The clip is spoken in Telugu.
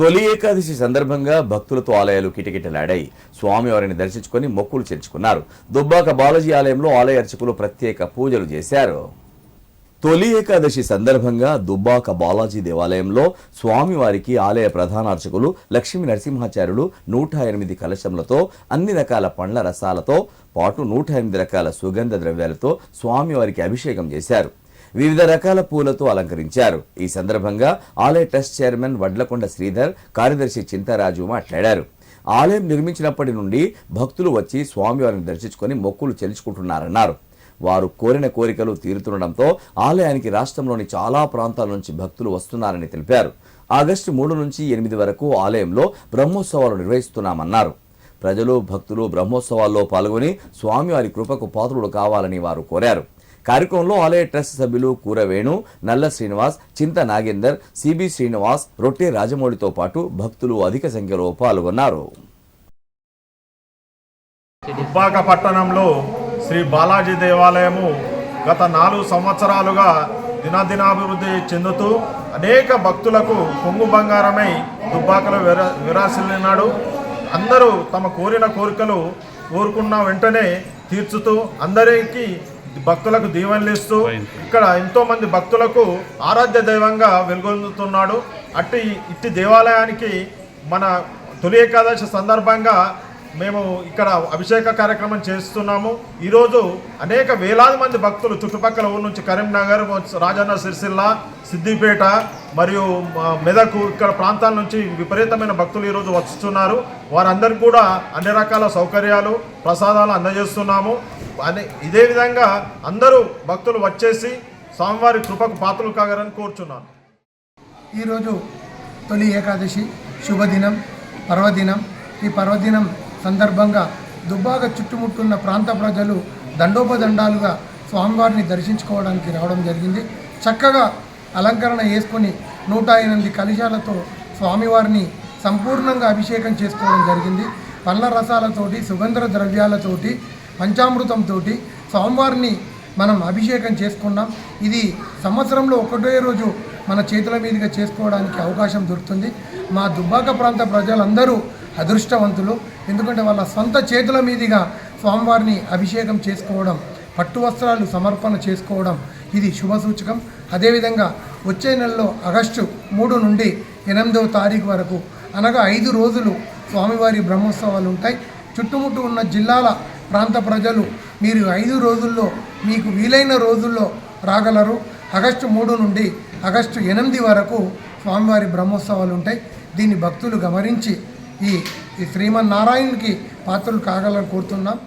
తొలి ఏకాదశి సందర్భంగా భక్తులతో ఆలయాలు కిటకిటలాడాయి. స్వామివారిని దర్శించుకొని మొక్కులు చేర్చుకున్నారు. దుబ్బాక బాలాజీ ఆలయంలో ఆలయ అర్చకులు ప్రత్యేక పూజలు చేశారు. తొలి ఏకాదశి సందర్భంగా దుబ్బాక బాలాజీ దేవాలయంలో స్వామివారికి ఆలయ ప్రధాన అర్చకులు లక్ష్మీ నరసింహాచార్యులు నూట ఎనిమిది కలశములతో అన్ని రకాల పండ్ల రసాలతో పాటు నూట ఎనిమిది రకాల సుగంధ ద్రవ్యాలతో స్వామివారికి అభిషేకం చేశారు. వివిధ రకాల పూలతో అలంకరించారు. ఈ సందర్భంగా ఆలయ ట్రస్ట్ చైర్మన్ వడ్లకొండ శ్రీధర్ కార్యదర్శి చింతరాజు మాట్లాడారు. ఆలయం నిర్మించినప్పటి నుండి భక్తులు వచ్చి స్వామివారిని దర్శించుకొని మొక్కులు చెల్లించుకుంటున్నారన్నారు. వారు కోరిన కోరికలు తీరుతుండటంతో ఆలయానికి రాష్ట్రంలోని చాలా ప్రాంతాల నుంచి భక్తులు వస్తున్నారని తెలిపారు. ఆగస్టు మూడు నుంచి ఎనిమిది వరకు ఆలయంలో బ్రహ్మోత్సవాలు నిర్వహిస్తున్నామన్నారు. ప్రజలు భక్తులు బ్రహ్మోత్సవాల్లో పాల్గొని స్వామివారి కృపకు పాత్రుడు కావాలని వారు కోరారు. కార్యక్రమంలో ఆలయ ట్రస్ట్ సభ్యులు కూరవేణు నల్ల శ్రీనివాస్ చింత నాగేందర్ సిబి శ్రీనివాస్ రొట్టె రాజమౌళితో పాటు భక్తులు అధిక సంఖ్యలో పాల్గొన్నారు. దుబ్బాక పట్టణంలో శ్రీ బాలాజీ దేవాలయము గత నాలుగు సంవత్సరాలుగా దినదినాభివృద్ధి చెందుతూ అనేక భక్తులకు పొంగు బంగారమై దుబ్బాకలో విరా విరాసిల్లినాడు అందరూ తమ కోరిన కోరికలు కోరుకున్న వెంటనే తీర్చుతూ అందరికీ భక్తులకు దీవెనలు ఇస్తూ ఇక్కడ ఎంతో మంది భక్తులకు ఆరాధ్య దైవంగా వెలుగొందుతున్నాడు. అట్టి ఇట్టి దేవాలయానికి మన తొలి ఏకాదశి సందర్భంగా మేము ఇక్కడ అభిషేక కార్యక్రమం చేస్తున్నాము. ఈరోజు అనేక వేలాది మంది భక్తులు చుట్టుపక్కల ఊరు నుంచి కరీంనగర్ రాజన్న సిరిసిల్ల సిద్దిపేట మరియు మెదకు ఇక్కడ ప్రాంతాల నుంచి విపరీతమైన భక్తులు ఈరోజు వస్తున్నారు. వారందరికీ కూడా అన్ని రకాల సౌకర్యాలు ప్రసాదాలు అందజేస్తున్నాము. అనే ఇదే విధంగా అందరూ భక్తులు వచ్చేసి స్వామివారి కృపకు పాత్రలు కాగరని కోరుచున్నాను. ఈరోజు తొలి ఏకాదశి శుభదినం పర్వదినం. ఈ పర్వదినం సందర్భంగా దుబ్బాక చుట్టుముట్టున్న ప్రాంత ప్రజలు దండోపదండాలుగా స్వామివారిని దర్శించుకోవడానికి రావడం జరిగింది. చక్కగా అలంకరణ వేసుకొని నూట ఎనిమిది కలశాలతో స్వామివారిని సంపూర్ణంగా అభిషేకం చేసుకోవడం జరిగింది. పండ్ల రసాలతోటి సుగంధ ద్రవ్యాలతోటి పంచామృతంతో స్వామివారిని మనం అభిషేకం చేసుకున్నాం. ఇది సంవత్సరంలో ఒకటే రోజు మన చేతుల మీదుగా చేసుకోవడానికి అవకాశం దొరుకుతుంది. మా దుబ్బాక ప్రాంత ప్రజలందరూ అదృష్టవంతులు. ఎందుకంటే వాళ్ళ సొంత చేతుల మీదుగా స్వామివారిని అభిషేకం చేసుకోవడం పట్టు వస్త్రాలు సమర్పణ చేసుకోవడం ఇది శుభ సూచకం. అదేవిధంగా వచ్చే నెలలో ఆగస్టు మూడు నుండి ఎనిమిదవ తారీఖు వరకు అనగా ఐదు రోజులు స్వామివారి బ్రహ్మోత్సవాలు ఉంటాయి. చుట్టుముట్టు ఉన్న జిల్లాల ప్రాంత ప్రజలు మీరు ఐదు రోజుల్లో మీకు వీలైన రోజుల్లో రాగలరు. ఆగస్టు మూడు నుండి ఆగస్టు ఎనిమిది వరకు స్వామివారి బ్రహ్మోత్సవాలు ఉంటాయి. దీన్ని భక్తులు గమనించి ఈ ఈ శ్రీమన్నారాయణకి పాత్రలు కాగలని కోరుతున్నాం.